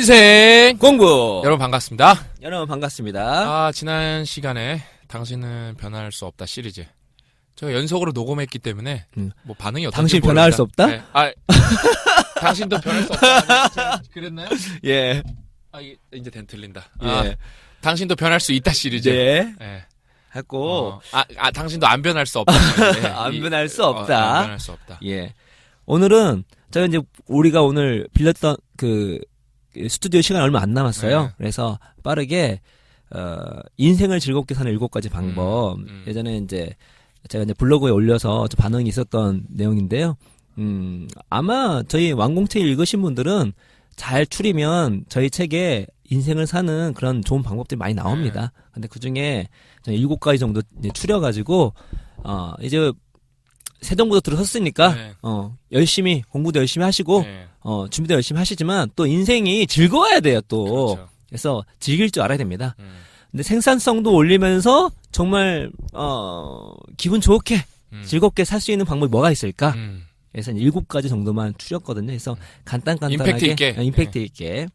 인생 공부 여러분 반갑습니다. 여러분 반갑습니다. 아 지난 시간에 당신은 변할 수 없다 시리즈 제가 연속으로 녹음했기 때문에 음. 뭐 반응이 어떤지 당신. 변화할 수 없다? 네. 아 당신도 변할 수 없다. 제가 그랬나요? 예, 아 이게 이제 된 틀린다. 예, 아, 당신도 변할 수 있다 시리즈. 네, 예. 했고 어, 아, 아 당신도 안 변할 수 없다. 시리즈. 안 이- 변할 수 어, 없다. 안 변할 수 없다. 예. 오늘은 제가 이제 우리가 오늘 빌렸던 그 스튜디오 시간 얼마 안 남았어요. 네. 그래서 빠르게 어 인생을 즐겁게 사는 일곱 가지 방법. 음, 음. 예전에 이제 제가 이제 블로그에 올려서 좀 반응이 있었던 내용인데요. 음, 아마 저희 완공책 읽으신 분들은 잘 추리면 저희 책에 인생을 사는 그런 좋은 방법들이 많이 나옵니다. 네. 근데 그 중에 일곱 가지 정도 추려가지고, 어, 이제 새 정부도 들어섰으니까, 네. 어, 열심히, 공부도 열심히 하시고, 네. 어, 준비도 열심히 하시지만 또 인생이 즐거워야 돼요, 또. 그렇죠. 그래서 즐길 줄 알아야 됩니다. 음, 근데 생산성도 올리면서 정말, 어, 기분 좋게, 음. 즐겁게 살 수 있는 방법이 뭐가 있을까? 음. 그래서 한 일곱 가지 정도만 추렸거든요. 그래서 간단 간단하게 임팩트 있게. 어, 임팩트 있게.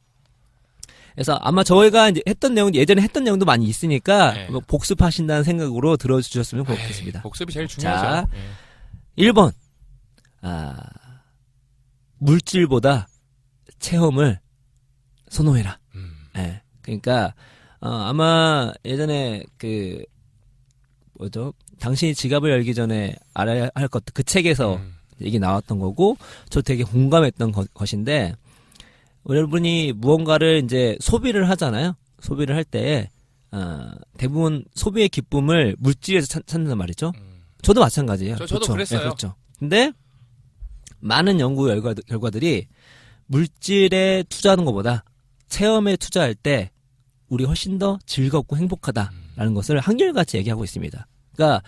그래서 아마 저희가 이제 했던 내용 예전에 했던 내용도 많이 있으니까 네. 뭐 복습하신다는 생각으로 들어주셨으면 에이, 좋겠습니다. 복습이 제일 자, 중요하죠. 예. 1번 아 물질보다 체험을 선호해라. 음. 예. 그러니까 어, 아마 예전에 그 뭐죠? 당신이 지갑을 열기 전에 알아야 할 것 그 책에서 음. 얘기 나왔던 거고 저 되게 공감했던 것, 것인데 여러분이 무언가를 이제 소비를 하잖아요. 소비를 할때 어, 대부분 소비의 기쁨을 물질에서 찾, 찾는단 말이죠. 음. 저도 마찬가지예요. 저- 저도 그렇죠? 그랬어요. 네, 그렇죠. 근데 많은 연구 결과, 결과들이 물질에 투자하는 것보다 체험에 투자할 때 우리 훨씬 더 즐겁고 행복하다라는 것을 한결같이 얘기하고 있습니다. 그러니까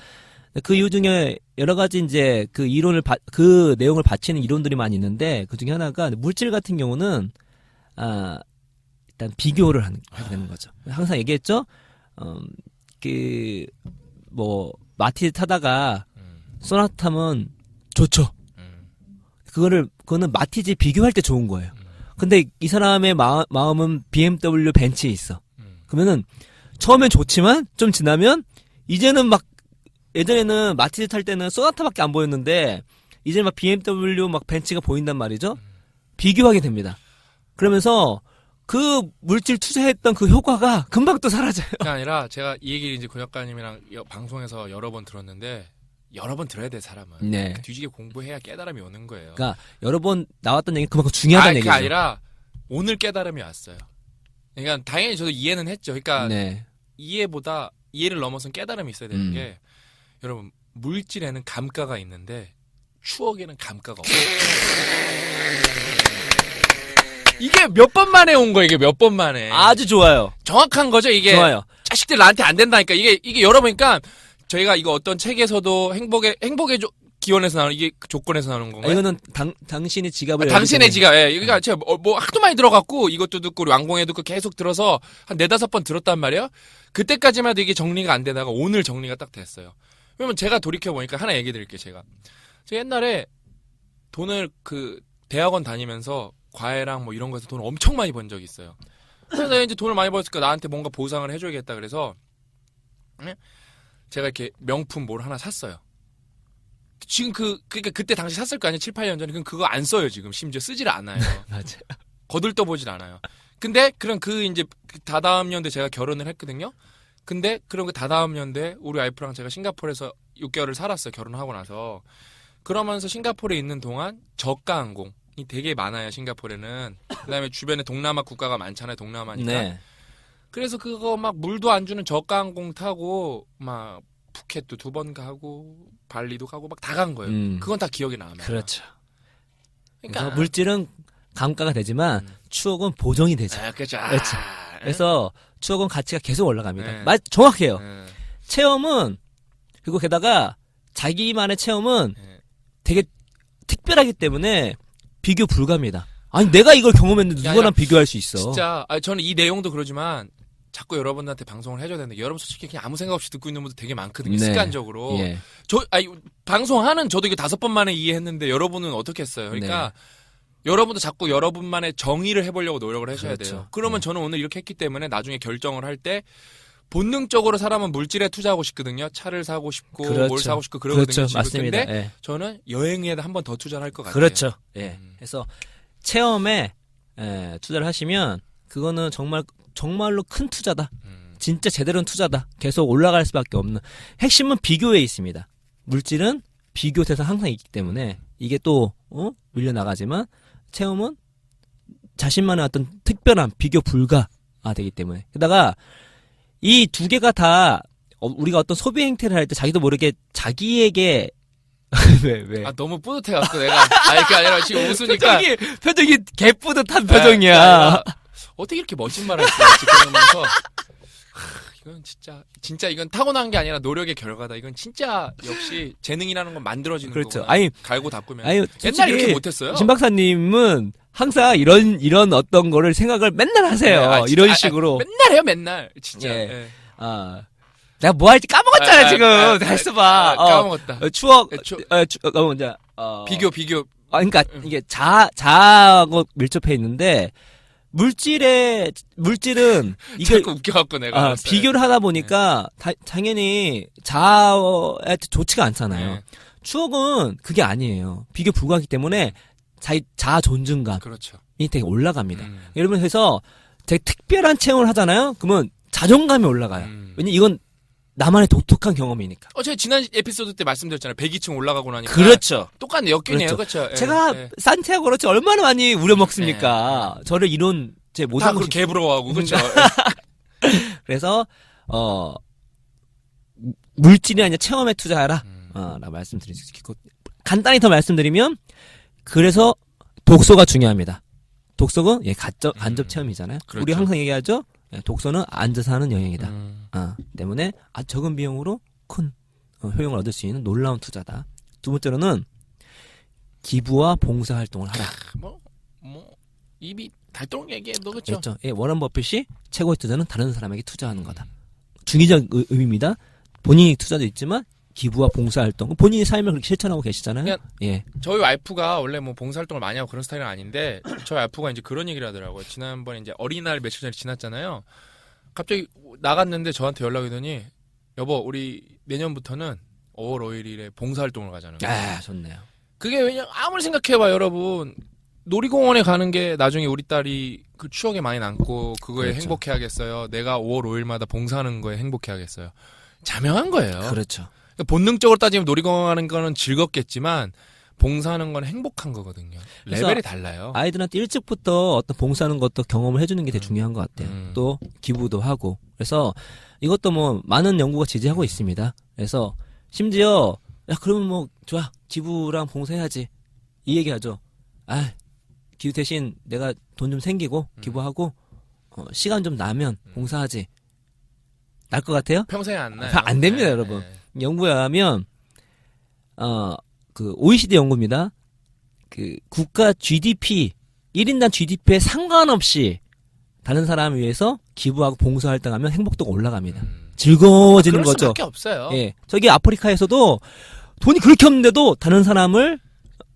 그 이유 중에 여러 가지 이제 그 이론을 바, 그 내용을 바치는 이론들이 많이 있는데 그 중에 하나가 물질 같은 경우는 아 일단 비교를 하는, 하게 되는 거죠. 항상 얘기했죠. 음, 그뭐 마티 타다가 음. 소나타 타면 좋죠. 음. 그거를 그거는 마티즈 비교할 때 좋은 거예요. 근데 이 사람의 마, 마음은 BMW 벤츠에 있어. 음. 그러면은 처음엔 좋지만 좀 지나면 이제는 막 예전에는 마티즈 탈 때는 소나타밖에 안 보였는데 이제 막 BMW 막 벤츠가 보인단 말이죠. 비교하게 됩니다. 그러면서 그 물질 투자했던 그 효과가 금방 또 사라져요. 그게 아니라 제가 이 얘기를 이제 고 작가님이랑 여- 방송에서 여러 번 들었는데 여러 번 들어야 돼 사람은 네. 뒤지게 공부해야 깨달음이 오는 거예요. 그러니까 여러 번 나왔던 얘기 그만큼 중요하다는 아, 얘기죠. 아니라 오늘 깨달음이 왔어요. 그러니까 당연히 저도 이해는 했죠. 그러니까 네. 이해보다 이해를 넘어선 깨달음이 있어야 되는 음. 게 여러분 물질에는 감가가 있는데 추억에는 감가가 없어요. 이게 몇 번 만에 온 거예요. 이게 몇 번 만에. 아주 좋아요. 정확한 거죠. 이게 좋아요. 자식들 나한테 안 된다니까. 이게 이게 열어보니까 저희가 이거 어떤 책에서도 행복의 행복의 조, 기원에서 나오는 이게 그 조건에서 나오는 아, 건가요? 이거는 당, 당신의 지갑을 아, 당신의 지갑, 예. 그러니까 제가 뭐, 뭐 하도 많이 들어갔고 이것도 듣고 우리 왕공에 듣고 계속 들어서 한 네다섯 번 들었단 말이에요. 그때까지만 해도 이게 정리가 안 되다가 오늘 정리가 딱 됐어요. 그러면 제가 돌이켜 보니까 하나 얘기 드릴게요. 제가 제가 옛날에 돈을 그 대학원 다니면서 과외랑 뭐 이런 거에서 돈을 엄청 많이 번 적이 있어요. 그래서 이제 돈을 많이 벌었으니까 나한테 뭔가 보상을 해줘야겠다 그래서 예? 제가 이렇게 명품 뭘 하나 샀어요. 지금 그 그러니까 그때 당시 샀을 거 아니에요? 7, 8년 전에. 그럼 그거 안 써요 지금. 심지어 쓰질 않아요. 맞아. 거들떠 보질 않아요. 근데 그럼 그 이제 그 다다음 년도에 제가 결혼을 했거든요. 근데 그럼 그 다다음 년도에 우리 와이프랑 제가 싱가포르에서 6개월을 살았어요 결혼하고 나서. 그러면서 싱가포르에 있는 동안 저가 항공이 되게 많아요 싱가포르에는. 그다음에 주변에 동남아 국가가 많잖아요 동남아니까. 네. 그래서 그거 막 물도 안 주는 저가 항공 타고 막 푸켓도 두 번 가고 발리도 가고 막 다 간 거예요. 음. 그건 다 기억에 남아요. 그렇죠. 그러니까 물질은 감가가 되지만 음. 추억은 보정이 되죠. 아, 그렇죠. 아, 그렇죠. 그래서 추억은 가치가 계속 올라갑니다. 네. 맞, 정확해요. 네, 체험은 그리고 게다가 자기만의 체험은 네. 되게 특별하기 때문에 비교 불가입니다. 아니 내가 이걸 경험했는데 야, 누구랑 야, 비교할 수 있어. 진짜 아, 저는 이 내용도 그러지만 자꾸 여러분들한테 방송을 해줘야 되는데 여러분 솔직히 그냥 아무 생각 없이 듣고 있는 분들 되게 많거든요. 네. 습관적으로. 예. 저 아니 방송하는 저도 이게 다섯 번 만에 이해했는데 여러분은 어떻게 했어요? 그러니까 여러분도 자꾸 여러분만의 정의를 해보려고 노력을 하셔야 그렇죠. 돼요. 그러면 네. 저는 오늘 이렇게 했기 때문에 나중에 결정을 할 때 본능적으로 사람은 물질에 투자하고 싶거든요. 차를 사고 싶고 뭘 그렇죠. 사고 싶고 그러거든요. 그렇죠. 맞습니다. 근데 예. 저는 여행에 한 번 더 투자를 할 것 같아요. 그렇죠. 예. 음. 그래서 체험에 예, 투자를 하시면 그거는 정말 정말로 큰 투자다. 음. 진짜 제대로 는 투자다. 계속 올라갈 수밖에 없는 핵심은 비교에 있습니다. 물질은 비교 대상 항상 있기 때문에 이게 또 어? 밀려 나가지만 체험은 자신만의 어떤 특별한 비교 불가가 되기 때문에 게다가 이 두 개가 다 어, 우리가 어떤 소비 행태를 할 때 자기도 모르게 자기에게 왜 왜? 아 너무 뿌듯해갖고 내가 아니 그게 아니라 지금 웃으니까 표정이 표정이 개뿌듯한 아, 표정이야. 아, 어떻게 이렇게 멋진 말을 했어요 지금 그러면서 이건 진짜 진짜 이건 타고난 게 아니라 노력의 결과다. 이건 진짜 역시 재능이라는 건 만들어지는 그렇죠. 거구나. 아니 갈고 닦으면 아니 옛날 솔직히 이렇게 못했어요. 신 박사님은 항상 이런 이런 어떤 거를 생각을 맨날 하세요. 네, 아, 진짜, 이런 아, 아, 식으로. 맨날 해요 맨날 진짜. 예. 예. 아, 내가 뭐 할지 까먹었잖아 아, 지금. 아, 아, 잘 아, 써봐. 아, 어, 까먹었다. 어, 추억. 예, 추- 어, 추, 어, 먼저 어, 비교 비교 아, 그러니까 음. 이게 자 자하고 밀접해 있는데 물질의 물질은 이게 자꾸 웃겨갖고 내가 아. 비교를 하다 보니까 다- 당연히 자아에 좋지가 않잖아요. 네. 추억은 그게 아니에요. 비교 불가하기 때문에 자기 자아 존중감이 그렇죠. 되게 올라갑니다. 음. 여러분 그래서 되게 특별한 체험을 하잖아요. 그러면 자존감이 올라가요. 음. 왜냐 이건 나만의 독특한 경험이니까. 어, 제가 지난 에피소드 때 말씀드렸잖아요. 102층 올라가고 나니까 그렇죠. 똑같네 엮이네요. 그렇죠. 예, 제가 예. 산티아고 그렇지 얼마나 많이 우려먹습니까. 저를 이런 제 모든 다 것이 그렇게 부러워하고 그렇죠. 그래서 어 무- 물질이 아니라 체험에 투자하라. 음. 어, 라 말씀드리고 간단히 더 말씀드리면 그래서 독서가 중요합니다. 독서는 예 간접 간접 음. 체험이잖아요. 그렇죠. 우리 항상 얘기하죠. 예, 독서는 앉아서 하는 여행이다. 음. 아, 때문에 아주 적은 비용으로 큰 어, 효용을 얻을 수 있는 놀라운 투자다. 두 번째로는 기부와 봉사 활동을 하라. 뭐, 뭐, 입이 달동 얘기해도 그렇죠. 그렇죠. 예, 워런 버핏이 최고의 투자는 다른 사람에게 투자하는 거다. 중의적 의- 의미입니다. 본인이 투자도 있지만 기부와 봉사 활동, 본인의 삶을 그렇게 실천하고 계시잖아요. 예, 저희 와이프가 원래 뭐 봉사활동을 많이 하고 그런 스타일은 아닌데 저희 와이프가 이제 그런 얘기를 하더라고요. 지난번에 이제 어린이날 며칠 전에 지났잖아요. 갑자기 나갔는데 저한테 연락이 오더니 여보 우리 내년부터는 5월 5일에 봉사활동을 가자는 거예요. 아, 좋네요. 그게 왜냐 아무리 생각해봐 여러분 놀이공원에 가는 게 나중에 우리 딸이 그 추억에 많이 남고 그거에 그렇죠. 행복해하겠어요. 내가 5월 5일마다 봉사하는 거에 행복해하겠어요. 자명한 거예요. 그렇죠. 그러니까 본능적으로 따지면 놀이공원 가는 거는 즐겁겠지만 봉사하는 건 행복한 거거든요. 레벨이 달라요. 아이들한테 일찍부터 어떤 봉사하는 것도 경험을 해주는 게 되게 음. 중요한 것 같아요. 음. 또 기부도 하고 그래서 이것도 뭐 많은 연구가 지지하고 있습니다. 그래서 심지어 야 그러면 뭐 좋아 기부랑 봉사해야지 이 얘기하죠. 아 기부 대신 내가 돈 좀 생기고 음. 기부하고 어, 시간 좀 나면 봉사하지. 날 것 같아요? 평생에 안 나요. 안 됩니다, 여러분. 연구에 의하면 어 그 OECD 연구입니다. 그 국가 GDP 1인당 GDP에 상관없이 다른 사람을 위해서 기부하고 봉사 활동하면 행복도가 올라갑니다. 음. 즐거워지는 그럴 거죠. 없어요. 예. 저기 아프리카에서도 돈이 그렇게 없는데도 다른 사람을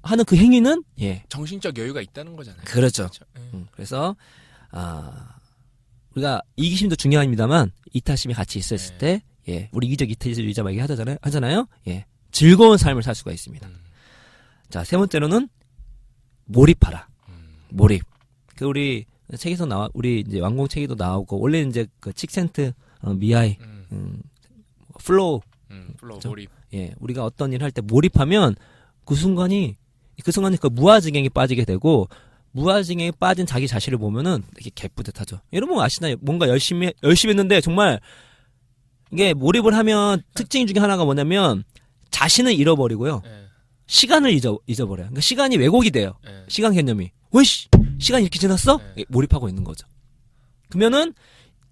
하는 그 행위는 예. 정신적 여유가 있다는 거잖아요. 그렇죠. 그렇죠. 예. 음, 그래서 아 우리가 이기심도 중요합니다만 이타심이 같이 있었을 네. 때 예. 우리 이기적 이타주의자 막 하잖아요. 하잖아요. 예. 즐거운 삶을 살 수가 있습니다. 음. 자, 세 번째로는 몰입하라. 음. 몰입. 그 우리 책에서 나와 우리 이제 완공 책에도 나오고 원래 이제 그 칙센트 어, 미아이 음. 음, 플로우 음. 플로우 그렇죠. 몰입. 예, 우리가 어떤 일을 할때 몰입하면 그 순간이 그 순간에 그 무아지경에 빠지게 되고 무아지경에 빠진 자기 자신을 보면은 되게 개뿌듯하죠. 여러분 아시나요? 뭔가 열심히 열심히 했는데 정말 이게 몰입을 하면 특징 중에 하나가 뭐냐면 자신을 잃어버리고요. 예. 시간을 잊어 잊어버려요. 그러니까 시간이 왜곡이 돼요. 예. 시간 개념이. 왜 씨 시간 이렇게 지났어? 네. 예, 몰입하고 있는 거죠. 그러면은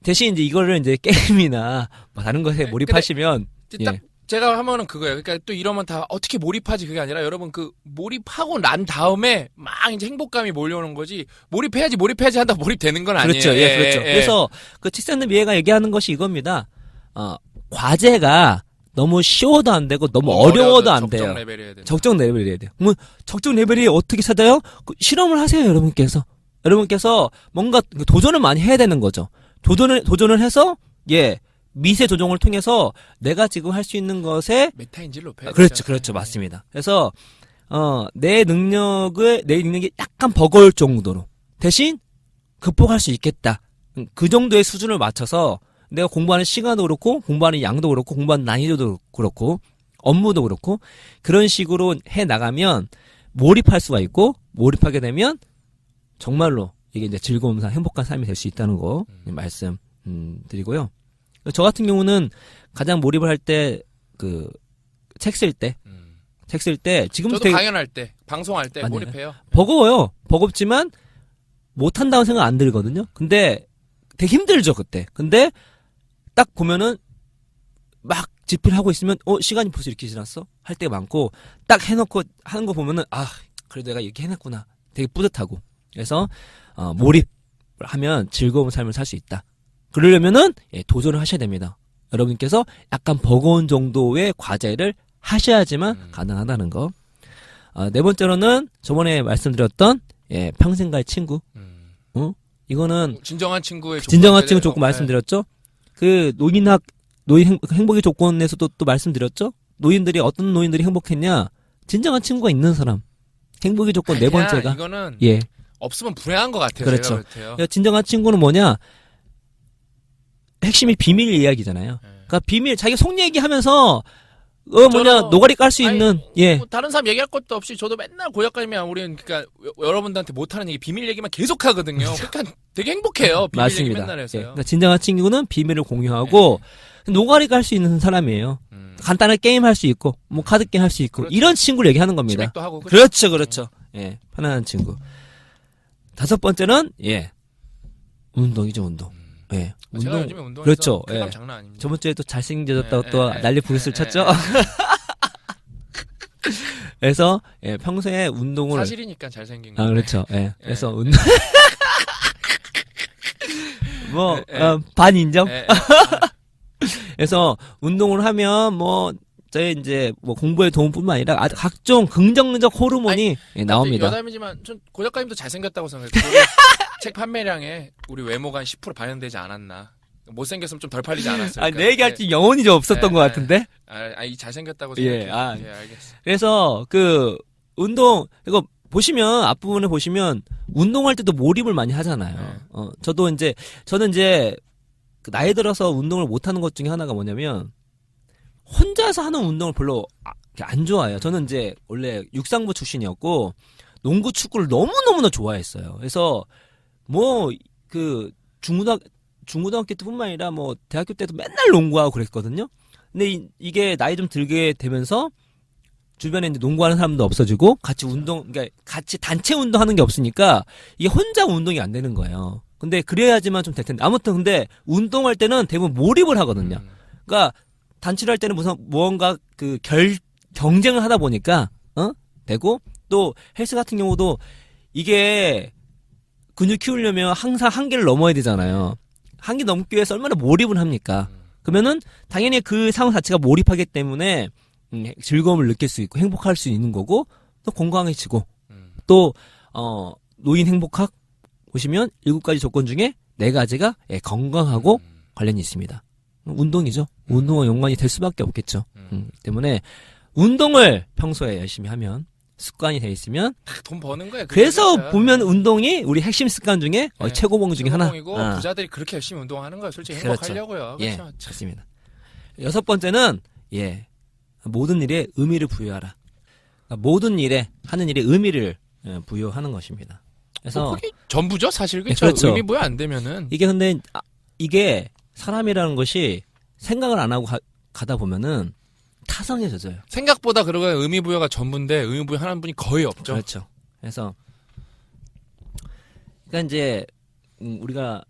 대신 이제 이거를 이제 게임이나 뭐 다른 것에 네, 몰입하시면 딱 제가 하면은 그거예요. 그러니까 또 이러면 다 어떻게 몰입하지 그게 아니라 여러분 그 몰입하고 난 다음에 막 이제 행복감이 몰려오는 거지 몰입해야지 몰입해야지 한다 몰입되는 건 아니에요. 그렇죠. 예, 그렇죠. 예. 그래서 그 칙샌드 미애가 얘기하는 것이 이겁니다. 어, 과제가 너무 쉬워도 안 되고 너무 어려워도 안 적정 돼요. 레벨이어야 된다. 적정 레벨이어야 돼요. 뭐 적정 레벨이 어떻게 찾아요? 그 실험을 하세요, 여러분께서. 여러분께서 뭔가 도전을 많이 해야 되는 거죠. 도전을 도전을 해서 예 미세 조정을 통해서 내가 지금 할 수 있는 것에 메타인지를 높여야 그렇죠, 되죠. 그렇죠, 맞습니다. 그래서 어, 내 능력을 내 능력이 약간 버거울 정도로 대신 극복할 수 있겠다. 음, 그 정도의 수준을 맞춰서 내가 공부하는 시간도 그렇고 공부하는 양도 그렇고 공부하는 난이도도 그렇고 업무도 그렇고 그런 식으로 해 나가면 몰입할 수가 있고 몰입하게 되면 정말로 이게 이제 즐거운 삶, 행복한 삶이 될 수 있다는 거 말씀 음, 드리고요. 저 같은 경우는 가장 몰입을 할 때 그 책 쓸 때 음. 책쓸 때 지금도 되게 강연할 때, 방송할 때 맞아요. 몰입해요. 버거워요. 버겁지만 못 한다고 생각 안 들거든요. 근데 되게 힘들죠 그때. 근데 딱 보면은 막 집필하고 있으면 어 시간이 벌써 이렇게 지났어 할 때가 많고 딱 해놓고 하는 거 보면은 아 그래도 내가 이렇게 해냈구나 되게 뿌듯하고 그래서 어, 몰입하면 즐거운 삶을 살 수 있다. 그러려면은 예, 도전을 하셔야 됩니다. 여러분께서 약간 버거운 정도의 과제를 하셔야지만 음. 가능하다는 거. 어, 네 번째로는 저번에 말씀드렸던 예, 평생 갈 친구. 음. 이거는 진정한 친구의 진정한 친구 대해서, 조건 네. 말씀드렸죠. 그 노인학 노인 행, 행복의 조건에서도 또 말씀드렸죠. 노인들이 어떤 노인들이 행복했냐? 진정한 친구가 있는 사람. 행복의 조건 네 아니야, 번째가 이거는 예. 없으면 불행한 것 같아요. 그렇죠. 야, 진정한 친구는 뭐냐? 핵심이 비밀 이야기잖아요. 네. 그러니까 비밀 자기 속 얘기하면서 어 뭐냐 저는- 노가리 깔 수 아니, 있는 예 뭐 다른 사람 얘기할 것도 없이 저도 맨날 고약가면 우리는 그러니까 여- 여러분들한테 못하는 얘기 비밀 얘기만 계속 하거든요. 그러니까 되게 행복해요. 비밀 얘기 맞습니다. 맨날 예, 해서요. 그러니까 진정한 친구는 비밀을 공유하고 노가리 깔 수 있는 사람이에요. 음. 간단하게 게임 할 수 있고 뭐 카드 게임 할 수 있고 그렇죠. 이런 친구를 얘기하는 겁니다. 치맥도 하고 그렇죠. 그렇죠, 그렇죠. 예, 편안한 친구. 다섯 번째는 예, 운동이죠, 운동. 예, 음. 제가 운동. 요즘에 운동해서 그렇죠. 쾌감 예. 장난 아닙니다. 저번 주에 또 잘생겨졌다고 예, 또 예, 난리 예, 부르스를 예, 쳤죠. 그래서 예, 평소에 운동을 사실이니까 잘생긴 거. 아 그렇죠. 예. 그래서 운동 뭐 예, 예. 어, 반 인정. 예, 예. 그래서 운동을 하면 뭐 저희 이제 뭐 공부에 도움뿐만 아니라 아주 각종 긍정적 호르몬이 예, 나옵니다. 여담이지만 전 고작가님도 잘생겼다고 생각해요. 책 판매량에 우리 외모가 한 10% 반영되지 않았나. 못생겼으면 좀 덜 팔리지 않았을까. 아, 내 얘기할 때 영혼이 좀 없었던 예, 것 예. 같은데. 아, 아, 이 잘생겼다고 예, 생각해요. 아. 예, 알겠어. 그래서 그 운동 이거 보시면 앞부분에 보시면 운동할 때도 몰입을 많이 하잖아요. 네. 어, 저도 이제 저는 이제 그 나이 들어서 운동을 못 하는 것 중에 하나가 뭐냐면 혼자서 하는 운동을 별로 아- 안 좋아해요. 저는 이제 원래 육상부 출신이었고 농구 축구를 너무너무나 좋아했어요. 그래서 뭐 그 중고등 중고등학교 때뿐만 아니라 뭐 대학교 때도 맨날 농구하고 그랬거든요. 근데 이, 이게 나이 좀 들게 되면서 주변에 이제 농구하는 사람도 없어지고 같이 운동 그러니까 같이 단체 운동하는 게 없으니까 이게 혼자 운동이 안 되는 거예요. 근데 그래야지만 좀 될 텐데 아무튼 근데 운동할 때는 대부분 몰입을 하거든요. 음. 그러니까 단체를 할 때는 무슨 무언가 그 결 경쟁을 하다 보니까 어 되고 또 헬스 같은 경우도 이게 근육 키우려면 항상 한계를 넘어야 되잖아요. 한계 넘기 위해서 얼마나 몰입을 합니까? 음. 그러면은 당연히 그 상황 자체가 몰입하기 때문에 음, 즐거움을 느낄 수 있고 행복할 수 있는 거고 또 건강해지고 음. 또 어, 노인 행복학 보시면 일곱 가지 조건 중에 네 가지가 예, 건강하고 음. 관련이 있습니다. 운동이죠. 운동과 연관이 될 수밖에 없겠죠. 음. 음, 때문에 운동을 평소에 열심히 하면 습관이 돼 있으면 돈 버는 거예요. 그래서 그게 보면 운동이 우리 핵심 습관 중에 어, 네. 최고봉 중에 하나. 이고 아, 부자들이 그렇게 열심히 운동하는 거예요. 솔직히 그렇죠. 행복하려고요. 예, 그렇죠. 참. 그렇습니다. 여섯 번째는 예 모든 일에 의미를 부여하라. 그러니까 모든 일에 하는 일에 의미를 예, 부여하는 것입니다. 그래서 뭐 그게 전부죠, 사실 그렇죠. 그렇죠. 의미 부여 안 되면은 이게 근데 아, 이게 사람이라는 것이 생각을 안 하고 가, 다 보면은 타성해져요. 생각보다 그러고 의미 부여가 전부인데 의미 부여 하는 분이 거의 없죠. 그렇죠. 그래서 그러니까 이제 음, 우리가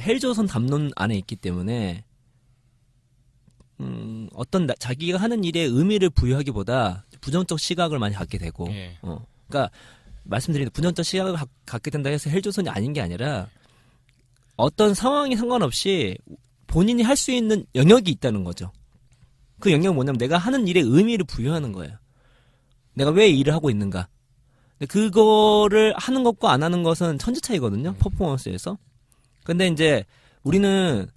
헬조선 담론 안에 있기 때문에 음, 어떤 나- 자기가 하는 일에 의미를 부여하기보다 부정적 시각을 많이 갖게 되고 예. 어, 그러니까 말씀드린 부정적 시각을 가- 갖게 된다 해서 헬조선이 아닌 게 아니라 어떤 상황이 상관없이 본인이 할 수 있는 영역이 있다는 거죠. 그 영역은 뭐냐면 내가 하는 일에 의미를 부여하는 거예요. 내가 왜 일을 하고 있는가. 근데 그거를 하는 것과 안 하는 것은 천지 차이거든요. 음. 퍼포먼스에서. 근데 이제 우리는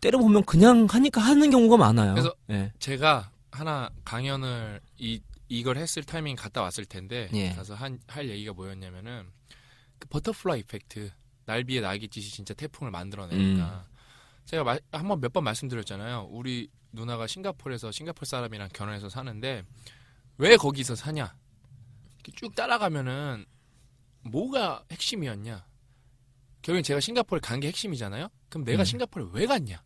때려 보면 그냥 하니까 하는 경우가 많아요. 그래서 예. 제가 하나 강연을 이 이걸 했을 타이밍 갔다 왔을 텐데 예. 가서 한 할 얘기가 뭐였냐면은 그 버터플라이 이펙트 날비의 날갯짓이 진짜 태풍을 만들어내니까 음. 제가 한번 몇 번 말씀드렸잖아요. 우리 누나가 싱가포르에서 싱가포르 사람이랑 결혼해서 사는데 왜 거기서 사냐? 이렇게 쭉 따라가면은 뭐가 핵심이었냐? 결국엔 제가 싱가포르에 간 게 핵심이잖아요. 그럼 내가 음. 싱가포르에 왜 갔냐?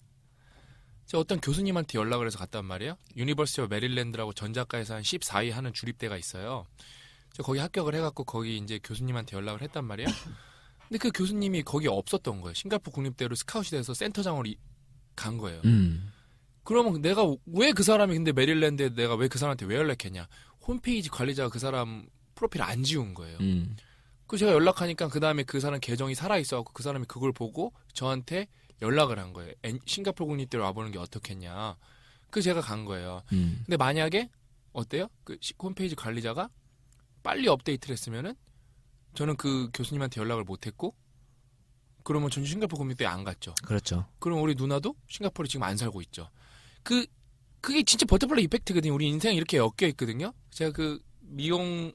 제가 어떤 교수님한테 연락을 해서 갔단 말이에요. 유니버시티 오브 메릴랜드라고 전작가에서 한 14위 하는 주립대가 있어요. 저 거기 합격을 해갖고 거기 이제 교수님한테 연락을 했단 말이에요. 근데 그 교수님이 거기 없었던 거예요. 싱가포르 국립대로 스카웃이 돼서 센터장으로 이- 간 거예요. 음. 그러면 내가 왜 그 사람이 근데 메릴랜드에 내가 왜 그 사람한테 왜 연락했냐? 홈페이지 관리자가 그 사람 프로필 안 지운 거예요. 음. 그 제가 연락하니까 그 다음에 그 사람 계정이 살아 있어갖고 그 사람이 그걸 보고 저한테 연락을 한 거예요. 엔- 싱가포르 국립대로 와보는 게 어떻겠냐. 그 제가 간 거예요. 음. 근데 만약에 어때요? 그 시- 홈페이지 관리자가 빨리 업데이트를 했으면은 저는 그 교수님한테 연락을 못했고 그러면 전 싱가포르 국립대에 안 갔죠. 그렇죠. 그럼 우리 누나도 싱가포르에 지금 안 살고 있죠. 그 그게 진짜 버터플라이 이펙트거든요. 우리 인생 이렇게 엮여 있거든요. 제가 그 미용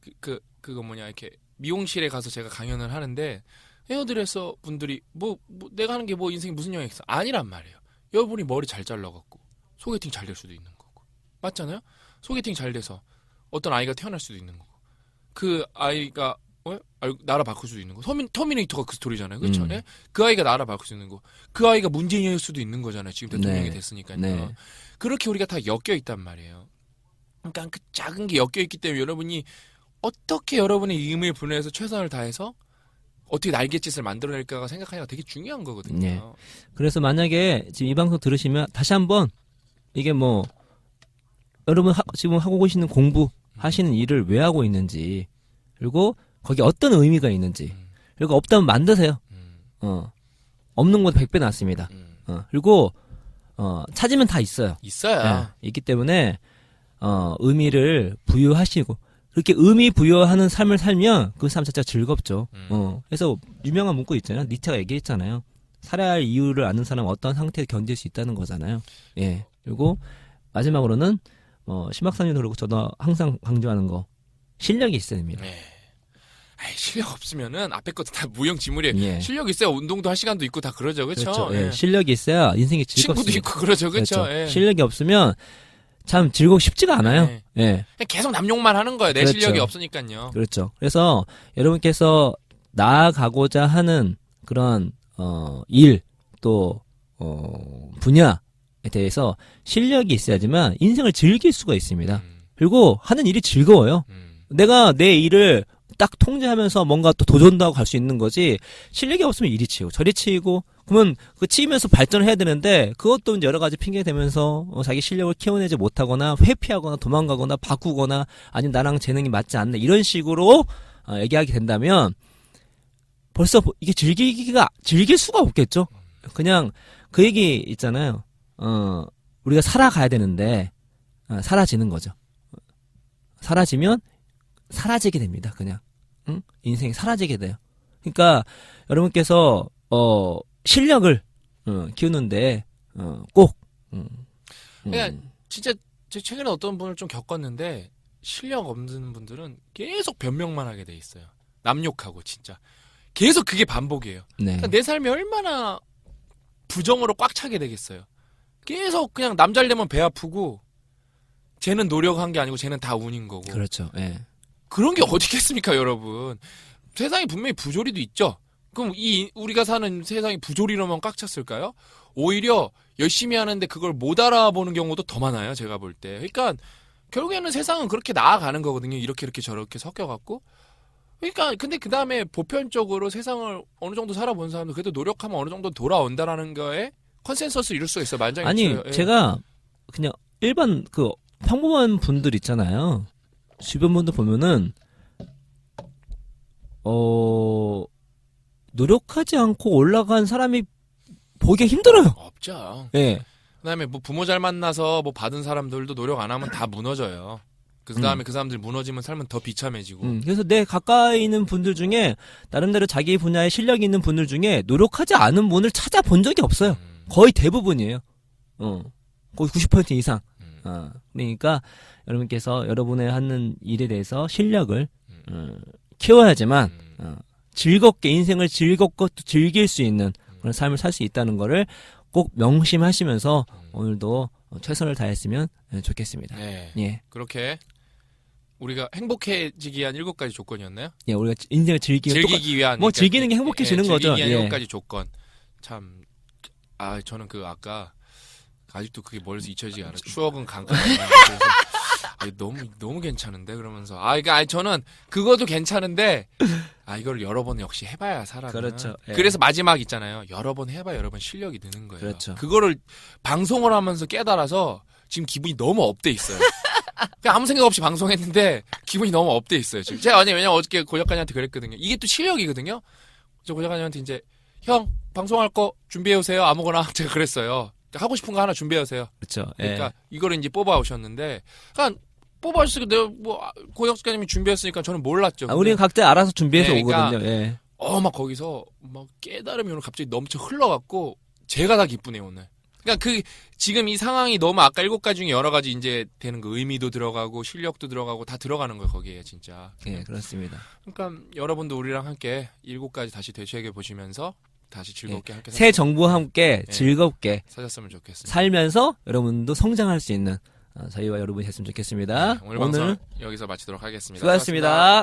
그, 그 그거 뭐냐 이렇게 미용실에 가서 제가 강연을 하는데 헤어드레서 분들이 뭐, 뭐 내가 하는 게 뭐 인생에 무슨 영향이 있어? 아니란 말이에요. 여러분이 머리 잘 잘라갖고 소개팅 잘 될 수도 있는 거고 맞잖아요. 소개팅 잘 돼서 어떤 아이가 태어날 수도 있는 거고 그 아이가 어? 아, 나라 바꿀 수도 있는 거. 터미, 터미네이터가 그 스토리잖아요. 그렇죠? 음. 예? 그 아이가 나라 바꿀 수 있는 거. 그 아이가 문재인일 수도 있는 거잖아요. 지금 대통령이 네. 됐으니까요. 네. 그렇게 우리가 다 엮여 있단 말이에요. 그러니까 그 작은 게 엮여 있기 때문에 여러분이 어떻게 여러분의 의미를 분해해서 최선을 다해서 어떻게 날갯짓을 만들어낼까가 생각하기가 되게 중요한 거거든요. 네. 그래서 만약에 지금 이 방송 들으시면 다시 한번 이게 뭐 여러분 하- 지금 하고 계시는 공부 하시는 일을 왜 하고 있는지 그리고 거기 어떤 의미가 있는지 음, 그리고 없다면 만드세요. 음, 어 없는 것도 100배 낫습니다. 음. 어 그리고 어 찾으면 다 있어요. 있어야. 예, 있기 때문에 어 의미를 부여하시고 그렇게 의미 부여하는 삶을 살면 그 삶 자체가 즐겁죠. 음. 어 그래서 유명한 문구 있잖아요. 니체가 얘기했잖아요. 살아야 할 이유를 아는 사람은 어떤 상태에 견딜 수 있다는 거잖아요. 예. 그리고 마지막으로는 어 심학사님도 그렇고 저도 항상 강조하는 거 실력이 있어야 됩니다. 네. 아이, 실력 없으면은 앞에 것도 다 무용지물이에요. 예. 실력 있어야 운동도 할 시간도 있고 다 그러죠, 그렇죠? 그렇죠. 예. 실력이 있어야 인생이 즐겁습니다. 친구도 있고 그러죠, 그렇죠? 그렇죠. 예. 실력이 없으면 참 즐겁고 쉽지가 않아요. 네. 예. 계속 남용만 하는 거예요. 내 그렇죠. 실력이 없으니까요. 그렇죠. 그래서 여러분께서 나아가고자 하는 그런 어, 일, 또 어, 분야에 대해서 실력이 있어야지만 인생을 즐길 수가 있습니다. 음, 그리고 하는 일이 즐거워요. 음. 내가 내 일을 딱 통제하면서 뭔가 또 도전도 하고 갈 수 있는 거지 실력이 없으면 이리 치이고 저리 치이고 그러면 그 치이면서 발전을 해야 되는데 그것도 여러 가지 핑계 대면서 어, 자기 실력을 키워내지 못하거나 회피하거나 도망가거나 바꾸거나 아니면 나랑 재능이 맞지 않네 이런 식으로 어, 얘기하게 된다면 벌써 뭐 이게 즐기기가 즐길 수가 없겠죠 그냥 그 얘기 있잖아요 어 우리가 살아가야 되는데 어, 사라지는 거죠 사라지면 사라지게 됩니다. 그냥 응? 인생이 사라지게 돼요. 그러니까 여러분께서 어 실력을 어, 키우는데 어, 꼭 음, 음, 그러니까 진짜 제 최근에 어떤 분을 좀 겪었는데 실력 없는 분들은 계속 변명만 하게 돼 있어요. 남욕하고 진짜 계속 그게 반복이에요. 네. 그러니까 내 삶이 얼마나 부정으로 꽉 차게 되겠어요. 계속 그냥 남잘 되면 배 아프고 쟤는 노력한 게 아니고 쟤는 다 운인 거고 그렇죠. 예. 그런 게 어디겠습니까, 여러분? 세상에 분명히 부조리도 있죠. 그럼 이 우리가 사는 세상이 부조리로만 꽉 찼을까요? 오히려 열심히 하는데 그걸 못 알아보는 경우도 더 많아요, 제가 볼 때. 그러니까 결국에는 세상은 그렇게 나아가는 거거든요. 이렇게 이렇게 저렇게 섞여갖고. 그러니까 근데 그 다음에 보편적으로 세상을 어느 정도 살아본 사람도 그래도 노력하면 어느 정도 돌아온다라는 거에 컨센서스를 이룰 수가 있어요. 만장이 아니. 예. 제가 그냥 일반 그 평범한 분들 있잖아요. 주변 분들 보면은 어 노력하지 않고 올라간 사람이 보기가 힘들어요. 없죠. 예. 그다음에 뭐 부모 잘 만나서 뭐 받은 사람들도 노력 안 하면 다 무너져요. 그 다음에 그 사람들 무너지면 삶은 더 비참해지고. 음, 그래서 내 가까이 있는 분들 중에 나름대로 자기 분야에 실력이 있는 분들 중에 노력하지 않은 분을 찾아본 적이 없어요. 음, 거의 대부분이에요. 어, 거의 90% 이상. 음, 어, 그러니까 여러분께서 여러분의 하는 일에 대해서 실력을 음. 어, 키워야지만 음. 어, 즐겁게 인생을 즐겁고 또 즐길 수 있는 그런 삶을 살 수 있다는 거를 꼭 명심하시면서 음. 오늘도 어, 최선을 다했으면 예, 좋겠습니다. 네. 예, 그렇게 우리가 행복해지기 위한 일곱 가지 조건이었나요? 예, 우리가 인생을 즐기기 위한 뭐 그러니까 즐기는 게 예, 행복해지는 예, 거죠. 즐기기 위한 예. 일곱 가지 조건. 참, 아 저는 그 아까 아직도 그게 멀리서 잊혀지지 않아. 추억은 그래서 아, 너무 너무 괜찮은데 그러면서 아 그러니까 아니, 저는 그것도 괜찮은데 아 이걸 여러 번 역시 해봐야 사람은 그렇죠. 예. 그래서 마지막 있잖아요. 여러 번 해봐 여러 번 실력이 느는 거예요. 그렇죠. 그거를 방송을 하면서 깨달아서 지금 기분이 너무 업돼 있어요. 그냥 아무 생각 없이 방송했는데 기분이 너무 업돼 있어요. 지금 제가 아니 왜냐 면 어저께 고작가님한테 그랬거든요. 이게 또 실력이거든요. 저 고작가님한테 이제 형 방송할 거 준비해 오세요. 아무거나 제가 그랬어요. 하고 싶은 거 하나 준비해 오세요. 그렇죠. 예. 그러니까 이거를 이제 뽑아 오셨는데, 그러니까 뽑아 오셨으니까 내가 뭐 고영 작가님이 준비했으니까 저는 몰랐죠. 아, 우리는 각자 알아서 준비해서 네, 그러니까 오거든요. 예. 어막 거기서 막 깨달음이 오늘 갑자기 넘쳐 흘러갖고 제가 다 기쁘네요 오늘. 그러니까 그 지금 이 상황이 너무 아까 일곱 가지 중에 여러 가지 이제 되는 그 의미도 들어가고 실력도 들어가고 다 들어가는 거예요 거기에 진짜. 예, 그렇습니다. 그러니까 여러분도 우리랑 함께 일곱 가지 다시 되새겨 보시면서 다시 즐겁게 함께 예. 새 정부와 함께 네. 즐겁게 사셨으면 좋겠습니다. 살면서 여러분도 성장할 수 있는 어, 저희와 여러분이 됐으면 좋겠습니다. 네, 오늘 방송 여기서 마치도록 하겠습니다. 수고하셨습니다.